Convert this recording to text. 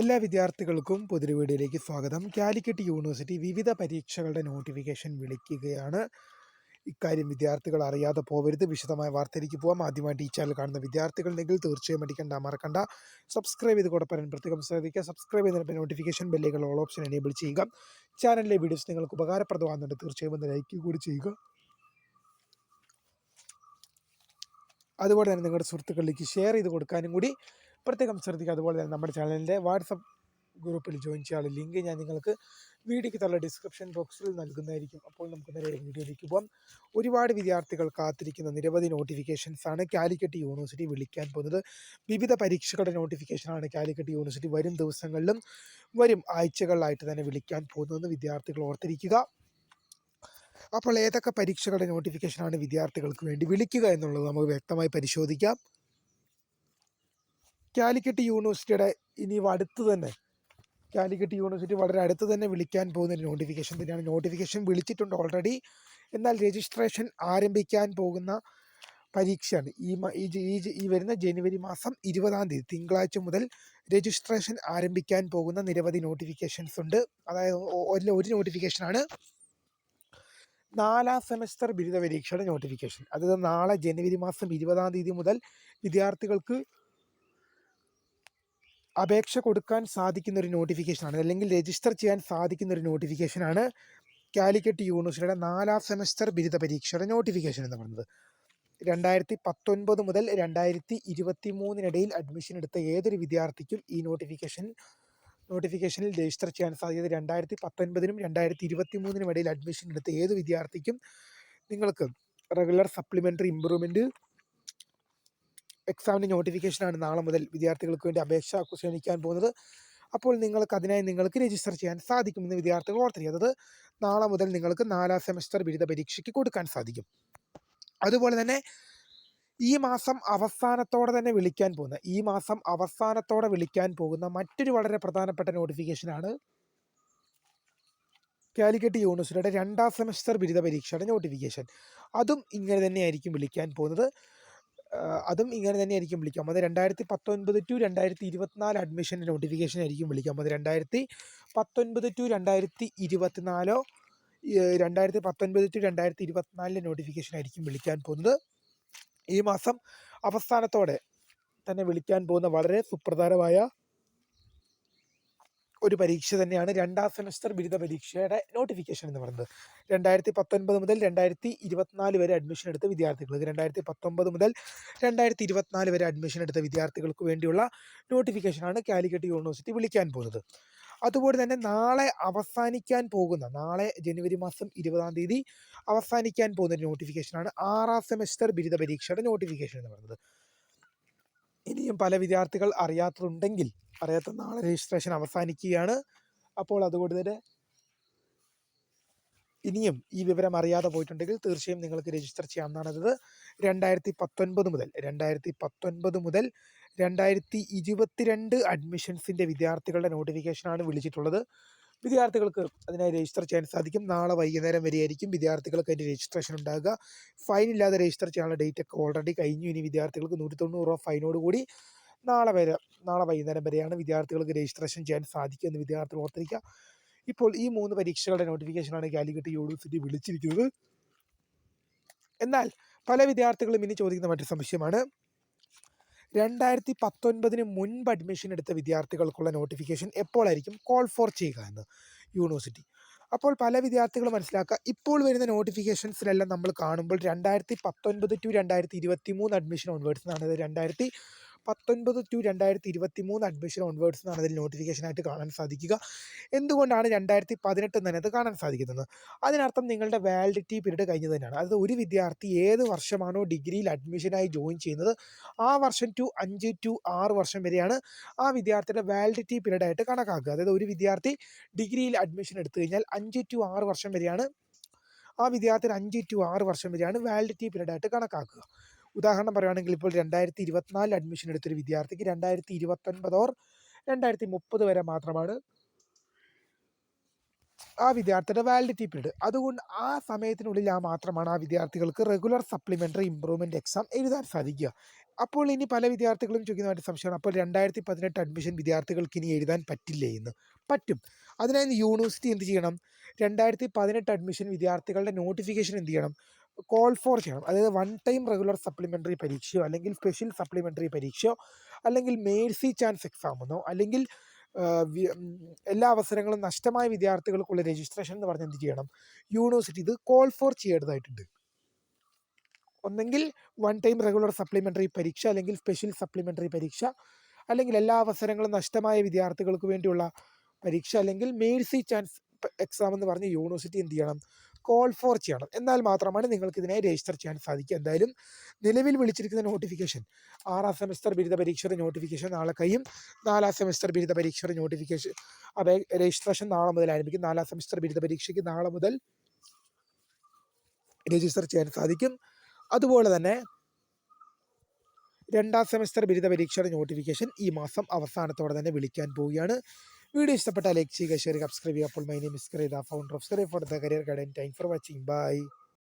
എല്ലാ വിദ്യാർത്ഥികൾക്കും പുതിയൊരു വീഡിയോയിലേക്ക് സ്വാഗതം. കാലിക്കറ്റ് യൂണിവേഴ്സിറ്റി വിവിധ പരീക്ഷകളുടെ നോട്ടിഫിക്കേഷൻ വിളിക്കുകയാണ്. ഇക്കാര്യം വിദ്യാർത്ഥികൾ അറിയാതെ പോവരുത്. വിശദമായ വാർത്തയിലേക്ക് പോകാം ആദ്യമായിട്ട് ഈ ചാനൽ കാണുന്ന വിദ്യാർത്ഥികളുണ്ടെങ്കിൽ തീർച്ചയായും മടിക്കണ്ട മറക്കണ്ട. സബ്സ്ക്രൈബ് ചെയ്ത് കൂടെ പറയാൻ പ്രത്യേകം ശ്രദ്ധിക്കുക. സബ്സ്ക്രൈബ് ചെയ്തിട്ട് നോട്ടിഫിക്കേഷൻ ബെല്ലുകൾ ഓൾ ഓപ്ഷൻ എനേബിൾ ചെയ്യുക. ചാനലിലെ വീഡിയോസ് നിങ്ങൾക്ക് ഉപകാരപ്രദമാകുന്നുണ്ട്. തീർച്ചയായും ഒന്ന് ലൈക്ക് കൂടി ചെയ്യുക. അതുപോലെ തന്നെ നിങ്ങളുടെ സുഹൃത്തുക്കളിലേക്ക് ഷെയർ ചെയ്ത് കൊടുക്കാനും കൂടി പ്രത്യേകം ശ്രദ്ധിക്കുക. അതുപോലെ തന്നെ നമ്മുടെ ചാനലിന്റെ വാട്സപ്പ് ഗ്രൂപ്പിൽ ജോയിൻ ചെയ്യാനുള്ള ലിങ്ക് ഞാൻ നിങ്ങൾക്ക് വീഡിയോയ്ക്ക് തള്ള ഡിസ്ക്രിപ്ഷൻ ബോക്സിൽ നൽകുന്നതായിരിക്കും. അപ്പോൾ നമുക്ക് നേരെ വീഡിയോയിലേക്ക് പോകാം ഒരുപാട് വിദ്യാർത്ഥികൾ കാത്തിരിക്കുന്ന നിരവധി നോട്ടിഫിക്കേഷൻസ് ആണ് കാലിക്കറ്റ് യൂണിവേഴ്സിറ്റി വിളിക്കാൻ പോകുന്നത്. വിവിധ പരീക്ഷകളുടെ നോട്ടിഫിക്കേഷനാണ് കാലിക്കറ്റ് യൂണിവേഴ്സിറ്റി വരും ദിവസങ്ങളിലും വരും ആഴ്ചകളിലായിട്ട് തന്നെ വിളിക്കാൻ പോകുന്നതെന്ന് വിദ്യാർത്ഥികൾ ഓർത്തിരിക്കുക. അപ്പോൾ ഏതൊക്കെ പരീക്ഷകളുടെ നോട്ടിഫിക്കേഷനാണ് വിദ്യാർത്ഥികൾക്ക് വേണ്ടി വിളിക്കുക എന്നുള്ളത് നമുക്ക് വ്യക്തമായി പരിശോധിക്കാം. കാലിക്കറ്റ് യൂണിവേഴ്സിറ്റിയുടെ ഇനി അടുത്ത് തന്നെ കാലിക്കറ്റ് യൂണിവേഴ്സിറ്റി വളരെ അടുത്ത് തന്നെ വിളിക്കാൻ പോകുന്ന നോട്ടിഫിക്കേഷൻ തന്നെയാണ്. നോട്ടിഫിക്കേഷൻ വിളിച്ചിട്ടുണ്ട് ഓൾറെഡി എന്നാൽ രജിസ്ട്രേഷൻ ആരംഭിക്കാൻ പോകുന്ന പരീക്ഷയാണ്. ഈ ഈ ഈ വരുന്ന ജനുവരി മാസം ഇരുപതാം തീയതി തിങ്കളാഴ്ച മുതൽ രജിസ്ട്രേഷൻ ആരംഭിക്കാൻ പോകുന്ന നിരവധി നോട്ടിഫിക്കേഷൻസ് ഉണ്ട്. അതായത് ഒരു ഒരു നോട്ടിഫിക്കേഷനാണ് നാലാം സെമസ്റ്റർ ബിരുദ പരീക്ഷയുടെ നോട്ടിഫിക്കേഷൻ അതായത് നാളെ ജനുവരി മാസം ഇരുപതാം തീയതി മുതൽ വിദ്യാർത്ഥികൾക്ക് അപേക്ഷ കൊടുക്കാൻ സാധിക്കുന്ന ഒരു നോട്ടിഫിക്കേഷനാണ്. അല്ലെങ്കിൽ രജിസ്റ്റർ ചെയ്യാൻ സാധിക്കുന്ന ഒരു നോട്ടിഫിക്കേഷനാണ് കാലിക്കറ്റ് യൂണിവേഴ്സിറ്റിയുടെ നാലാം സെമസ്റ്റർ ബിരുദ പരീക്ഷയുടെ നോട്ടിഫിക്കേഷൻ എന്ന് പറയുന്നത്. രണ്ടായിരത്തി പത്തൊൻപത് മുതൽ രണ്ടായിരത്തി ഇരുപത്തി മൂന്നിനിടയിൽ അഡ്മിഷൻ എടുത്ത ഏതൊരു വിദ്യാർത്ഥിക്കും ഈ നോട്ടിഫിക്കേഷൻ നോട്ടിഫിക്കേഷനിൽ രജിസ്റ്റർ ചെയ്യാൻ സാധിക്കുന്നത് രണ്ടായിരത്തി പത്തൊൻപതിനും രണ്ടായിരത്തി ഇരുപത്തി മൂന്നിനും ഇടയിൽ അഡ്മിഷൻ എടുത്ത ഏത് വിദ്യാർത്ഥിക്കും നിങ്ങൾക്ക് റെഗുലർ സപ്ലിമെന്ററി ഇമ്പ്രൂവ്മെന്റ് എക്സാമിന്റെ നോട്ടിഫിക്കേഷനാണ് നാളെ മുതൽ വിദ്യാർത്ഥികൾക്ക് വേണ്ടി അപേക്ഷ ക്ഷണിക്കാൻ പോകുന്നത്. അപ്പോൾ നിങ്ങൾക്ക് അതിനായി നിങ്ങൾക്ക് രജിസ്റ്റർ ചെയ്യാൻ സാധിക്കുമെന്ന് വിദ്യാർത്ഥികൾ ഓർത്തിരിക്കുക. അതായത് നാളെ മുതൽ നിങ്ങൾക്ക് നാലാം സെമസ്റ്റർ ബിരുദ പരീക്ഷയ്ക്ക് കൊടുക്കാൻ സാധിക്കും. അതുപോലെ തന്നെ ഈ മാസം അവസാനത്തോടെ തന്നെ വിളിക്കാൻ പോകുന്ന ഈ മാസം അവസാനത്തോടെ വിളിക്കാൻ പോകുന്ന മറ്റൊരു വളരെ പ്രധാനപ്പെട്ട നോട്ടിഫിക്കേഷനാണ് കാലിക്കറ്റ് യൂണിവേഴ്സിറ്റിയുടെ രണ്ടാം സെമസ്റ്റർ ബിരുദ പരീക്ഷയുടെ നോട്ടിഫിക്കേഷൻ അതും ഇങ്ങനെ തന്നെയായിരിക്കും വിളിക്കാൻ പോകുന്നത്. അതും ഇങ്ങനെ തന്നെ ആയിരിക്കും വിളിക്കാം. അത് രണ്ടായിരത്തി പത്തൊൻപത് ടു രണ്ടായിരത്തി ഇരുപത്തിനാല് അഡ്മിഷൻ നോട്ടിഫിക്കേഷൻ ആയിരിക്കും വിളിക്കാം അത് രണ്ടായിരത്തി പത്തൊൻപത് ടു രണ്ടായിരത്തി ഇരുപത്തിനാലോ രണ്ടായിരത്തി പത്തൊൻപത് ടു രണ്ടായിരത്തി ഇരുപത്തിനാലിലെ നോട്ടിഫിക്കേഷൻ ആയിരിക്കും വിളിക്കാൻ പോകുന്നത്. ഈ മാസം അവസാനത്തോടെ തന്നെ വിളിക്കാൻ പോകുന്ന വളരെ സുപ്രധാനമായ ഒരു പരീക്ഷ തന്നെയാണ് രണ്ടാം സെമസ്റ്റർ ബിരുദ പരീക്ഷയുടെ നോട്ടിഫിക്കേഷൻ എന്ന് പറയുന്നത്. രണ്ടായിരത്തി പത്തൊൻപത് മുതൽ രണ്ടായിരത്തി ഇരുപത്തിനാല് വരെ അഡ്മിഷൻ എടുത്ത വിദ്യാർത്ഥികൾക്ക് രണ്ടായിരത്തി പത്തൊമ്പത് മുതൽ രണ്ടായിരത്തി ഇരുപത്തിനാല് വരെ അഡ്മിഷൻ എടുത്ത വിദ്യാർത്ഥികൾക്ക് വേണ്ടിയുള്ള നോട്ടിഫിക്കേഷനാണ് കാലിക്കറ്റ് യൂണിവേഴ്സിറ്റി വിളിക്കാൻ പോകുന്നത്. അതുപോലെ തന്നെ നാളെ അവസാനിക്കാൻ പോകുന്ന നാളെ ജനുവരി മാസം ഇരുപതാം തീയതി അവസാനിക്കാൻ പോകുന്ന നോട്ടിഫിക്കേഷനാണ് ആറാം സെമസ്റ്റർ ബിരുദ പരീക്ഷയുടെ നോട്ടിഫിക്കേഷൻ എന്ന് പറയുന്നത്. ഇനിയും പല വിദ്യാർത്ഥികൾ അറിയാത്തതുണ്ടെങ്കിൽ അറിയാത്ത നാളെ രജിസ്ട്രേഷൻ അവസാനിക്കുകയാണ്. അപ്പോൾ അതുകൊണ്ട് തന്നെ ഇനിയും ഈ വിവരം അറിയാതെ പോയിട്ടുണ്ടെങ്കിൽ തീർച്ചയായും നിങ്ങൾക്ക് രജിസ്റ്റർ ചെയ്യാവുന്നതാണ് അത്. രണ്ടായിരത്തി പത്തൊൻപത് മുതൽ രണ്ടായിരത്തി പത്തൊൻപത് മുതൽ രണ്ടായിരത്തി ഇരുപത്തിരണ്ട് അഡ്മിഷൻസിന്റെ വിദ്യാർത്ഥികളുടെ നോട്ടിഫിക്കേഷനാണ് വിളിച്ചിട്ടുള്ളത്. വിദ്യാർത്ഥികൾക്ക് അതിനായി രജിസ്റ്റർ ചെയ്യാൻ സാധിക്കും. നാളെ വൈകുന്നേരം വരെയായിരിക്കും വിദ്യാർത്ഥികൾക്ക് അതിന്റെ രജിസ്ട്രേഷൻ ഉണ്ടാകുക ഫൈൻ ഇല്ലാതെ രജിസ്റ്റർ ചെയ്യാനുള്ള ഡേറ്റ് ഒക്കെ ഓൾറെഡി കഴിഞ്ഞു. ഇനി വിദ്യാർത്ഥികൾക്ക് നൂറ്റി തൊണ്ണൂറ് രൂപ ഫൈനോട് കൂടി നാളെ വരെ നാളെ വൈകുന്നേരം വരെയാണ് വിദ്യാർത്ഥികൾക്ക് രജിസ്ട്രേഷൻ ചെയ്യാൻ സാധിക്കുക എന്ന് വിദ്യാർത്ഥികൾ ഓർത്തിരിക്കുക. ഇപ്പോൾ ഈ മൂന്ന് പരീക്ഷകളുടെ നോട്ടിഫിക്കേഷനാണ് കാലിക്കറ്റ് യൂണിവേഴ്സിറ്റി വിളിച്ചിരിക്കുന്നത്. എന്നാൽ പല വിദ്യാർത്ഥികളും ഇനി ചോദിക്കുന്ന മറ്റൊരു സംശയമാണ്. രണ്ടായിരത്തി പത്തൊൻപതിന് മുൻപ് അഡ്മിഷൻ എടുത്ത വിദ്യാർത്ഥികൾക്കുള്ള നോട്ടിഫിക്കേഷൻ എപ്പോഴായിരിക്കും കോൾ ഫോർ ചെയ്യുക എന്ന് യൂണിവേഴ്സിറ്റി അപ്പോൾ പല വിദ്യാർത്ഥികളും മനസ്സിലാക്കുക ഇപ്പോൾ വരുന്ന നോട്ടിഫിക്കേഷൻസിലെല്ലാം നമ്മൾ കാണുമ്പോൾ രണ്ടായിരത്തി പത്തൊൻപത് ടു രണ്ടായിരത്തി ഇരുപത്തി മൂന്ന് അഡ്മിഷൻ ഓൺവേർഡ്സ് എന്നാണ് രണ്ടായിരത്തി പത്തൊൻപത് ടു രണ്ടായിരത്തി ഇരുപത്തി മൂന്ന് അഡ്മിഷൻ ഓൺവേർഡ്സ് എന്നാണ് അതിൽ നോട്ടിഫിക്കേഷനായിട്ട് കാണാൻ സാധിക്കുക. എന്തുകൊണ്ടാണ് രണ്ടായിരത്തി പതിനെട്ട് തന്നെ അത് കാണാൻ സാധിക്കുന്നത്? അതിനർത്ഥം നിങ്ങളുടെ വാലിഡിറ്റി പീരീഡ് കഴിഞ്ഞ് തന്നെയാണ്. അതായത് ഒരു വിദ്യാർത്ഥി ഏത് വർഷമാണോ ഡിഗ്രിയിൽ അഡ്മിഷനായി ജോയിൻ ചെയ്യുന്നത് ആ വർഷം ടു അഞ്ച് ടു ആറ് വർഷം വരെയാണ് ആ വിദ്യാർത്ഥിയുടെ വാലിഡിറ്റി പീരീഡ് ആയിട്ട് കണക്കാക്കുക. അതായത് ഒരു വിദ്യാർത്ഥി ഡിഗ്രിയിൽ അഡ്മിഷൻ എടുത്തു കഴിഞ്ഞാൽ അഞ്ച് ടു ആറ് വർഷം വരെയാണ് ആ വിദ്യാർത്ഥിയുടെ അഞ്ച് ടു ആറ് വർഷം വരെയാണ് വാലിഡിറ്റി പീരീഡ് ആയിട്ട് കണക്കാക്കുക. ഉദാഹരണം പറയുകയാണെങ്കിൽ ഇപ്പോൾ രണ്ടായിരത്തി ഇരുപത്തിനാലിൽ അഡ്മിഷൻ എടുത്തൊരു വിദ്യാർത്ഥിക്ക് രണ്ടായിരത്തി ഇരുപത്തൊൻപത് ഓർ രണ്ടായിരത്തി മുപ്പത് വരെ മാത്രമാണ് ആ വിദ്യാർത്ഥിയുടെ വാലിഡിറ്റി പീരീഡ് അതുകൊണ്ട് ആ സമയത്തിനുള്ളിൽ ആ മാത്രമാണ് ആ വിദ്യാർത്ഥികൾക്ക് റെഗുലർ സപ്ലിമെന്ററി ഇമ്പ്രൂവ്മെന്റ് എക്സാം എഴുതാൻ സാധിക്കുക. അപ്പോൾ ഇനി പല വിദ്യാർത്ഥികളും ചോദിക്കുന്നതായിട്ട് സംശയമാണ്. അപ്പോൾ രണ്ടായിരത്തി പതിനെട്ട് അഡ്മിഷൻ വിദ്യാർത്ഥികൾക്ക് ഇനി എഴുതാൻ പറ്റില്ലേ എന്ന്? പറ്റും. അതിനായി യൂണിവേഴ്സിറ്റി എന്ത് ചെയ്യണം? രണ്ടായിരത്തി പതിനെട്ട് അഡ്മിഷൻ വിദ്യാർത്ഥികളുടെ നോട്ടിഫിക്കേഷൻ എന്ത് ചെയ്യണം? കോൾ ഫോർ ചെയ്യണം. അതായത് വൺ ടൈം റെഗുലർ സപ്ലിമെന്ററി പരീക്ഷയോ അല്ലെങ്കിൽ സ്പെഷ്യൽ സപ്ലിമെന്ററി പരീക്ഷയോ അല്ലെങ്കിൽ മേഴ്സി ചാൻസ് എക്സാമെന്നോ അല്ലെങ്കിൽ എല്ലാ അവസരങ്ങളും നഷ്ടമായ വിദ്യാർത്ഥികൾക്കുള്ള രജിസ്ട്രേഷൻ എന്ന് പറഞ്ഞ് എന്ത് ചെയ്യണം? യൂണിവേഴ്സിറ്റി ഇത് കോൾ ഫോർ ചെയ്യേണ്ടതായിട്ടുണ്ട്. ഒന്നെങ്കിൽ വൺ ടൈം റെഗുലർ സപ്ലിമെന്ററി പരീക്ഷ അല്ലെങ്കിൽ സ്പെഷ്യൽ സപ്ലിമെന്ററി പരീക്ഷ അല്ലെങ്കിൽ എല്ലാ അവസരങ്ങളും നഷ്ടമായ വിദ്യാർത്ഥികൾക്ക് വേണ്ടിയുള്ള പരീക്ഷ അല്ലെങ്കിൽ മേഴ്സി ചാൻസ് എക്സാം എന്ന് പറഞ്ഞ് യൂണിവേഴ്സിറ്റി എന്ത് ചെയ്യണം? കോൾ ഫോർ ചെയ്യണം. എന്നാൽ മാത്രമാണ് നിങ്ങൾക്ക് ഇതിനെ രജിസ്റ്റർ ചെയ്യാൻ സാധിക്കുക എന്തായാലും നിലവിൽ വിളിച്ചിരിക്കുന്ന നോട്ടിഫിക്കേഷൻ ആറാം സെമസ്റ്റർ ബിരുദ പരീക്ഷയുടെ നോട്ടിഫിക്കേഷൻ നാളെ കഴിയും. നാലാം സെമസ്റ്റർ ബിരുദ പരീക്ഷയുടെ നോട്ടിഫിക്കേഷൻ അപേ രജിസ്ട്രേഷൻ നാളെ മുതൽ ആരംഭിക്കും. നാലാം സെമസ്റ്റർ ബിരുദ പരീക്ഷയ്ക്ക് നാളെ മുതൽ രജിസ്റ്റർ ചെയ്യാൻ സാധിക്കും. അതുപോലെ തന്നെ രണ്ടാം സെമസ്റ്റർ ബിരുദ പരീക്ഷയുടെ നോട്ടിഫിക്കേഷൻ ഈ മാസം അവസാനത്തോടെ തന്നെ വിളിക്കാൻ പോവുകയാണ്. വീഡിയോ ഇഷ്ടപ്പെട്ടാൽ ലൈക്ക് ചെയ്യുക ഷെയർ സബ്സ്ക്രൈബ് ചെയ്യുക. അപ്പോൾ my name is founder of for the career guidance thank for watching bye